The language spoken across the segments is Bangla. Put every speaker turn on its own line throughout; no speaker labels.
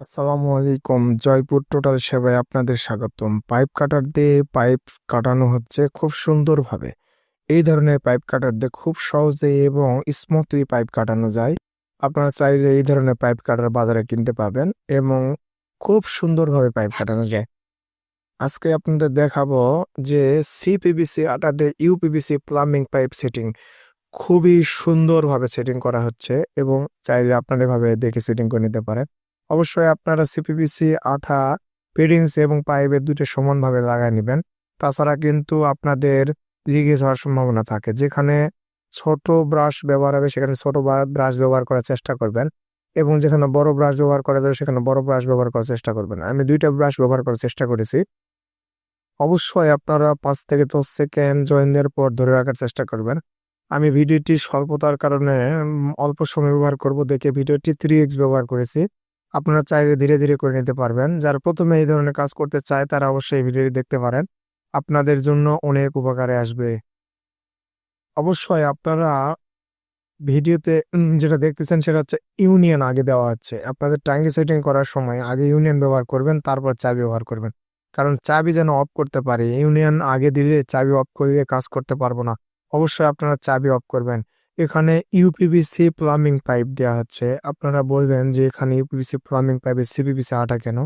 আসসালামু আলাইকুম। জয়পুর টোটাল সেবায় আপনাদের স্বাগতম। পাইপ কাটার দিয়ে পাইপ কাটানো হচ্ছে খুব সুন্দরভাবে। এই ধরনের পাইপ কাটার দিয়ে খুব সহজে এবং স্মুথলি পাইপ কাটানো যায়। আপনারা চাইলে এই ধরনের পাইপ কাটার বাজারে কিনতে পাবেন এবং খুব সুন্দরভাবে পাইপ কাটানো যায়। আজকে আপনাদের দেখাবো যে সিপিবিসি আটাতে ইউপিবিসি প্লাম্বিং পাইপ সেটিং খুবই সুন্দরভাবে সেটিং করা হচ্ছে এবং চাইলে আপনারা এভাবে দেখে সেটিং করে নিতে পারেন। অবশ্যই আপনারা সিপিপিসি আঠা, পেডিংস এবং পাইপের দুটো সমানভাবে লাগাই নেবেন। তাছাড়া কিন্তু আপনাদের লিকেজ হওয়ার সম্ভাবনা থাকে। যেখানে ছোট ব্রাশ ব্যবহার হবে, সেখানে ছোট ব্রাশ ব্যবহার করার চেষ্টা করবেন এবং যেখানে বড় ব্রাশ ব্যবহার করা যাবে, সেখানে বড় ব্রাশ ব্যবহার করার চেষ্টা করবেন। আমি দুইটা ব্রাশ ব্যবহার করার চেষ্টা করেছি। অবশ্যই আপনারা পাঁচ থেকে দশ সেকেন্ড জয়েন দেওয়ার পর ধরে রাখার চেষ্টা করবেন। আমি ভিডিওটি স্বল্পতার কারণে অল্প সময় ব্যবহার করব দেখে ভিডিওটি থ্রি এক্স ব্যবহার করেছি। আপনারা চাইলে ধীরে ধীরে করে নিতে পারবেন। যারা প্রথমে এই ধরনের কাজ করতে চায়, তারা অবশ্যই এই ভিডিওটি দেখতে পারেন। আপনাদের জন্য অনেক উপকারে আসবে। অবশ্যই আপনারা ভিডিওতে যেটা দেখতেছেন, সেটা হচ্ছে ইউনিয়ন আগে দেওয়া হচ্ছে। আপনাদের ট্যাঙ্কি সেটিং করার সময় আগে ইউনিয়ন ব্যবহার করবেন, তারপর চাবি ব্যবহার করবেন। কারণ চাবি যেন অফ করতে পারি, ইউনিয়ন আগে দিলে চাবি অফ করে কাজ করতে পারব না। অবশ্যই আপনারা চাবি অফ করবেন। এখানে ইউপিভিসি প্লাম্বিং পাইপ দেওয়া হচ্ছে আপনারা বলবেন যে এখানে ইউপিভিসি প্লাম্বিং পাইপে সিপিভিসি আটা কেন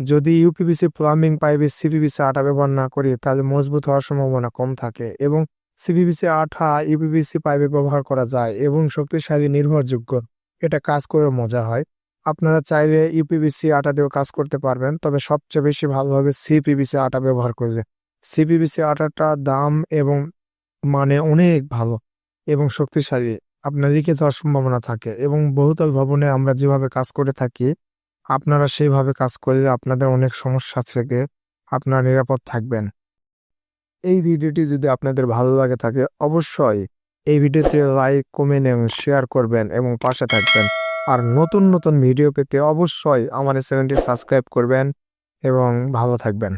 যদি ইউপিভিসি প্লাম্বিং পাইপে সিপিভিসি আটা ব্যবহার না করি তাহলে মজবুত হওয়ার সম্ভাবনা কম থাকে এবং সিপিভিসি আঠা ইউপিভিসি পাইপে ব্যবহার করা যায় এবং শক্তিশালী নির্ভরযোগ্য এটা কাজ করে মজা হয় আপনারা চাইলে ইউপিভিসি আটা দিয়েও কাজ করতে পারবেন তবে সবচেয়ে বেশি ভালো হবে সিপিভিসি আটা ব্যবহার করলে সিপিভিসি আটাটা দাম এবং মানে অনেক ভালো এবং শক্তিশালী। আপনার লিখে যাওয়ার সম্ভাবনা থাকে এবং বহুতল ভবনে আমরা যেভাবে কাজ করে থাকি, আপনারা সেইভাবে কাজ করলে আপনাদের অনেক সমস্যা থেকে আপনারা নিরাপদ থাকবেন। এই ভিডিওটি যদি আপনাদের ভালো লাগে থাকে, অবশ্যই এই ভিডিওতে লাইক, কমেন্ট এবং শেয়ার করবেন এবং পাশে থাকবেন। আর নতুন নতুন ভিডিও পেতে অবশ্যই আমার চ্যানেলটি সাবস্ক্রাইব করবেন এবং ভালো থাকবেন।